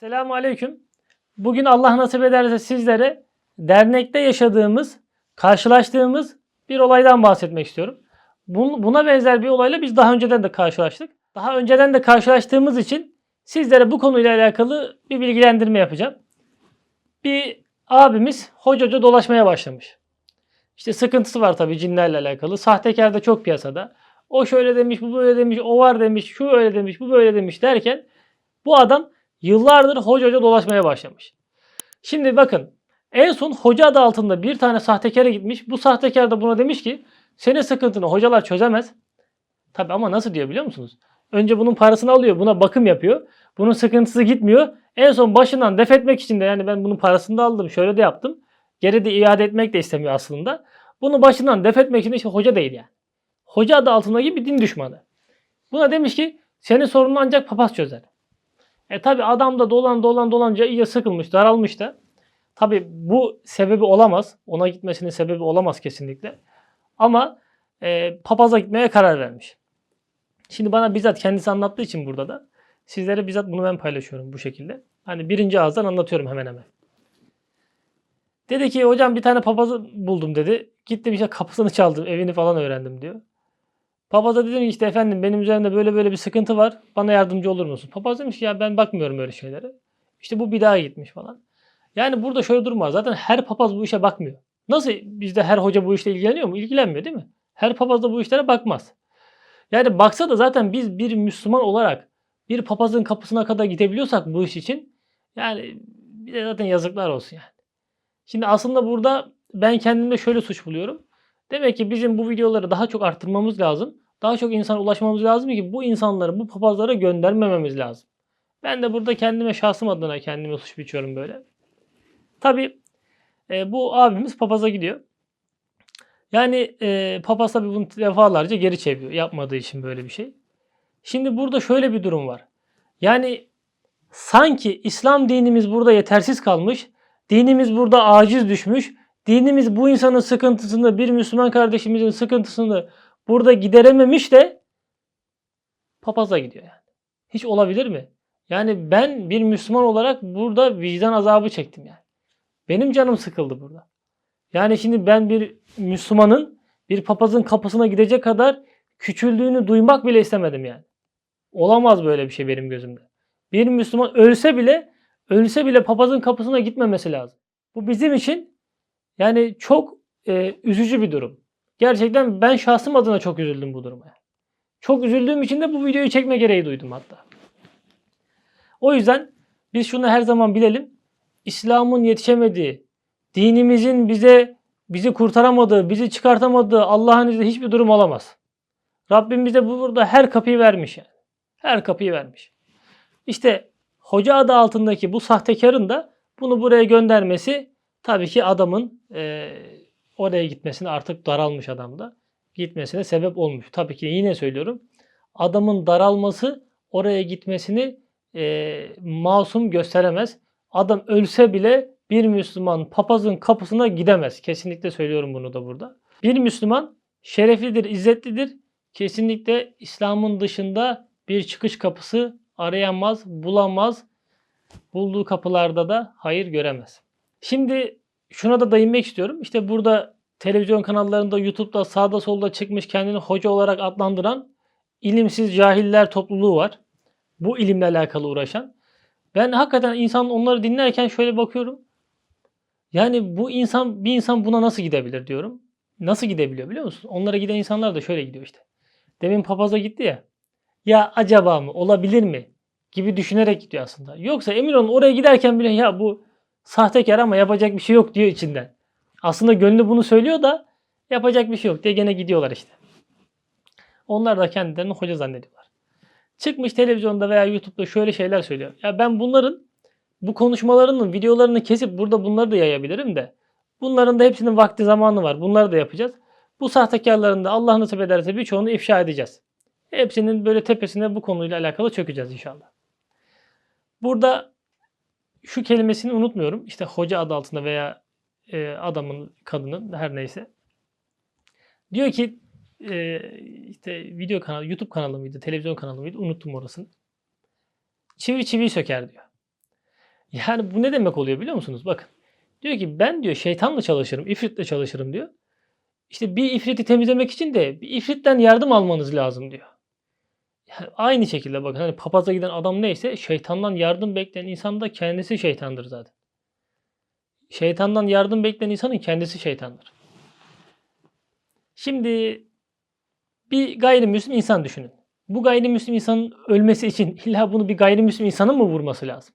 Selamun Aleyküm. Bugün Allah nasip ederse sizlere dernekte yaşadığımız, karşılaştığımız bir olaydan bahsetmek istiyorum. Bun- Buna benzer bir olayla biz daha önceden de karşılaştık. Daha önceden de karşılaştığımız için sizlere bu konuyla alakalı bir bilgilendirme yapacağım. Bir abimiz hoca hoca dolaşmaya başlamış. İşte sıkıntısı var tabii cinlerle alakalı. Sahtekar da çok piyasada. O şöyle demiş, bu böyle demiş, o var demiş, şu öyle demiş, bu böyle demiş derken bu adam yıllardır hoca hoca dolaşmaya başlamış. Şimdi bakın en son hoca adı altında bir tane sahtekara gitmiş. Bu sahtekar da buna demiş ki senin sıkıntını hocalar çözemez. Tabi ama nasıl diyor biliyor musunuz? Önce bunun parasını alıyor, buna bakım yapıyor. Bunun sıkıntısı gitmiyor. En son başından def etmek için de yani ben bunun parasını da aldım, şöyle de yaptım. Geri de iade etmek de istemiyor aslında. Bunu başından def etmek için de işte hoca değil yani. Hoca adı altındaki bir din düşmanı. Buna demiş ki senin sorununu ancak papaz çözer. E tabi adam da dolan dolan dolanca iyice sıkılmış, daralmış da. Tabi bu sebebi olamaz. Ona gitmesinin sebebi olamaz kesinlikle. Ama e, papaza gitmeye karar vermiş. Şimdi bana bizzat kendisi anlattığı için burada da sizlere bizzat bunu ben paylaşıyorum bu şekilde. Hani birinci ağızdan anlatıyorum hemen hemen. Dedi ki hocam bir tane papazı buldum dedi. Gittim işte kapısını çaldım, evini falan öğrendim diyor. Papaz da dedim işte efendim benim üzerimde böyle böyle bir sıkıntı var. Bana yardımcı olur musun? Papaz demiş ki ya ben bakmıyorum öyle şeylere. İşte bu bir daha gitmiş falan. Yani burada şöyle durum var. Zaten her papaz bu işe bakmıyor. Nasıl bizde her hoca bu işle ilgileniyor mu? İlgilenmiyor değil mi? Her papaz da bu işlere bakmaz. Yani baksa da zaten biz bir Müslüman olarak bir papazın kapısına kadar gidebiliyorsak bu iş için yani bize zaten yazıklar olsun yani. Şimdi aslında burada ben kendimde şöyle suç buluyorum. Demek ki bizim bu videoları daha çok arttırmamız lazım. Daha çok insana ulaşmamız lazım ki bu insanları, bu papazlara göndermememiz lazım. Ben de burada kendime şahsım adına kendime suç biçiyorum böyle. Tabi bu abimiz papaza gidiyor. Yani e, papaz tabi bunu defalarca geri çeviriyor. Yapmadığı için böyle bir şey. Şimdi burada şöyle bir durum var. Yani sanki İslam dinimiz burada yetersiz kalmış. Dinimiz burada aciz düşmüş. Dinimiz bu insanın sıkıntısını, bir Müslüman kardeşimizin sıkıntısını burada giderememiş de papaza gidiyor yani. Hiç olabilir mi? Yani ben bir Müslüman olarak burada vicdan azabı çektim yani. Benim canım sıkıldı burada. Yani şimdi ben bir Müslümanın bir papazın kapısına gidecek kadar küçüldüğünü duymak bile istemedim yani. Olamaz böyle bir şey benim gözümde. Bir Müslüman ölse bile ölse bile papazın kapısına gitmemesi lazım. Bu bizim için yani çok e, üzücü bir durum. Gerçekten ben şahsım adına çok üzüldüm bu duruma. Çok üzüldüğüm için de bu videoyu çekme gereği duydum hatta. O yüzden biz şunu her zaman bilelim. İslam'ın yetişemediği, dinimizin bize bizi kurtaramadığı, bizi çıkartamadığı Allah'ın izniyle hiçbir durum olamaz. Rabbim bize burada her kapıyı vermiş yani. Her kapıyı vermiş. İşte hoca adı altındaki bu sahtekarın da bunu buraya göndermesi tabii ki adamın e, oraya gitmesine artık daralmış adamda gitmesine sebep olmuş. Tabii ki yine söylüyorum adamın daralması oraya gitmesini e, masum gösteremez. Adam ölse bile bir Müslüman papazın kapısına gidemez. Kesinlikle söylüyorum bunu da burada. Bir Müslüman şereflidir, izzetlidir. Kesinlikle İslam'ın dışında bir çıkış kapısı arayamaz, bulamaz. Bulduğu kapılarda da hayır göremez. Şimdi şuna da değinmek istiyorum. İşte burada televizyon kanallarında, YouTube'da sağda solda çıkmış kendini hoca olarak adlandıran ilimsiz cahiller topluluğu var. Bu ilimle alakalı uğraşan. Ben hakikaten insan onları dinlerken şöyle bakıyorum. Yani bu insan bir insan buna nasıl gidebilir diyorum. Nasıl gidebiliyor biliyor musun? Onlara giden insanlar da şöyle gidiyor işte. Demin papaza gitti ya. Ya acaba mı? Olabilir mi? Gibi düşünerek gidiyor aslında. Yoksa emin olun oraya giderken bile ya bu sahtekar ama yapacak bir şey yok diyor içinden. Aslında gönlü bunu söylüyor da yapacak bir şey yok diye gene gidiyorlar işte. Onlar da kendilerini hoca zannediyorlar. Çıkmış televizyonda veya YouTube'da şöyle şeyler söylüyor. Ya ben bunların bu konuşmalarının videolarını kesip burada bunları da yayabilirim de bunların da hepsinin vakti zamanı var. Bunları da yapacağız. Bu sahtekarların da Allah nasip ederse birçoğunu ifşa edeceğiz. Hepsinin böyle tepesine bu konuyla alakalı çökeceğiz inşallah. Burada şu kelimesini unutmuyorum. İşte hoca adı altında veya e, adamın, kadının her neyse. Diyor ki e, işte video kanalı, YouTube kanalı mıydı, televizyon kanalı mıydı unuttum orasını. Çivi çivi söker diyor. Yani bu ne demek oluyor biliyor musunuz? Bakın. Diyor ki ben diyor şeytanla çalışırım, ifritle çalışırım diyor. İşte bir ifriti temizlemek için de bir ifritten yardım almanız lazım diyor. Aynı şekilde bakın hani papaza giden adam neyse şeytandan yardım bekleyen insan da kendisi şeytandır zaten. Şeytandan yardım bekleyen insanın kendisi şeytandır. Şimdi bir gayrimüslim insan düşünün. Bu gayrimüslim insanın ölmesi için illa bunu bir gayrimüslim insanın mı vurması lazım?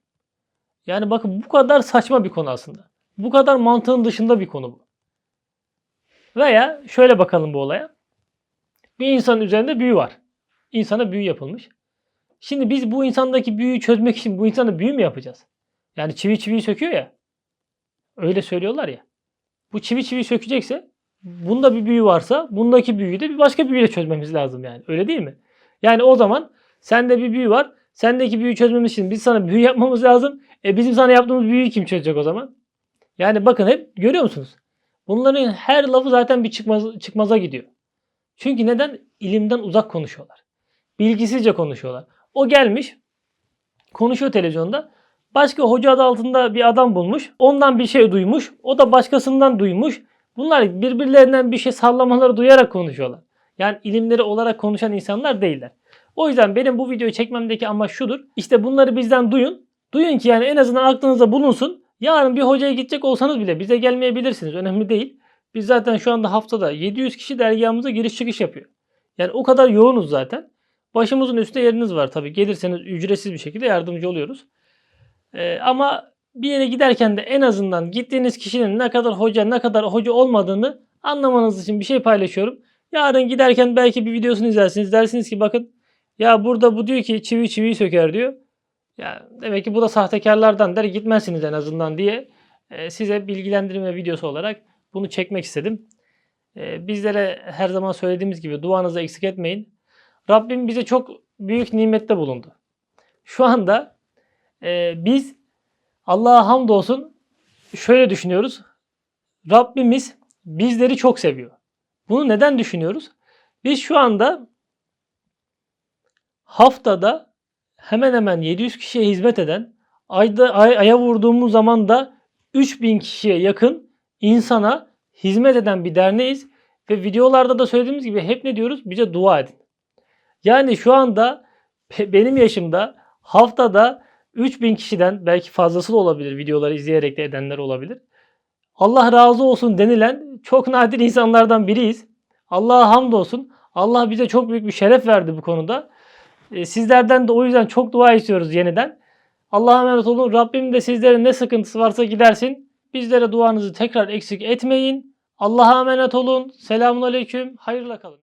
Yani bakın bu kadar saçma bir konu aslında. Bu kadar mantığın dışında bir konu bu. Veya şöyle bakalım bu olaya. Bir insanın üzerinde büyü var. İnsana büyü yapılmış. Şimdi biz bu insandaki büyüyü çözmek için bu insana büyü mü yapacağız? Yani çivi çiviyi söküyor ya. Öyle söylüyorlar ya. Bu çivi çivi sökecekse bunda bir büyü varsa bundaki büyüyü de bir başka büyüyle çözmemiz lazım yani. Öyle değil mi? Yani o zaman sende bir büyü var. Sendeki büyüyü çözmemiz için biz sana büyü yapmamız lazım. E bizim sana yaptığımız büyüyü kim çözecek o zaman? Yani bakın hep görüyor musunuz? Bunların her lafı zaten bir çıkmaz, çıkmaza gidiyor. Çünkü neden? İlimden uzak konuşuyorlar. Bilgisizce konuşuyorlar. O gelmiş konuşuyor televizyonda. Başka hoca adı altında bir adam bulmuş. Ondan bir şey duymuş. O da başkasından duymuş. Bunlar birbirlerinden bir şey sallamaları duyarak konuşuyorlar. Yani ilimleri olarak konuşan insanlar değiller. O yüzden benim bu videoyu çekmemdeki amaç şudur. İşte bunları bizden duyun. Duyun ki yani en azından aklınızda bulunsun. Yarın bir hocaya gidecek olsanız bile bize gelmeyebilirsiniz. Önemli değil. Biz zaten şu anda haftada 700 kişi dergahımıza giriş çıkış yapıyor. Yani o kadar yoğunuz zaten. Başımızın üstte yeriniz var tabii. Gelirseniz ücretsiz bir şekilde yardımcı oluyoruz. Ee, ama bir yere giderken de en azından gittiğiniz kişinin ne kadar hoca ne kadar hoca olmadığını anlamanız için bir şey paylaşıyorum. Yarın giderken belki bir videosunu izlersiniz. Dersiniz ki bakın ya burada bu diyor ki çivi çiviyi söker diyor. Ya demek ki bu da sahtekarlardan der gitmezsiniz en azından diye e, size bilgilendirme videosu olarak bunu çekmek istedim. E, bizlere her zaman söylediğimiz gibi duanızı eksik etmeyin. Rabbim bize çok büyük nimette bulundu. Şu anda e, biz Allah'a hamdolsun şöyle düşünüyoruz. Rabbimiz bizleri çok seviyor. Bunu neden düşünüyoruz? Biz şu anda haftada hemen hemen 700 kişiye hizmet eden, ayda ay, aya vurduğumuz zaman da 3000 kişiye yakın insana hizmet eden bir derneğiz ve videolarda da söylediğimiz gibi hep ne diyoruz? Bize dua edin. Yani şu anda be- benim yaşımda haftada 3000 kişiden belki fazlası da olabilir videoları izleyerek de edenler olabilir. Allah razı olsun denilen çok nadir insanlardan biriyiz. Allah'a hamdolsun. Allah bize çok büyük bir şeref verdi bu konuda. E, Sizlerden de o yüzden çok dua istiyoruz yeniden. Allah'a emanet olun. Rabbim de sizlerin ne sıkıntısı varsa gidersin. Bizlere duanızı tekrar eksik etmeyin. Allah'a emanet olun. Selamun aleyküm. Hayırla kalın.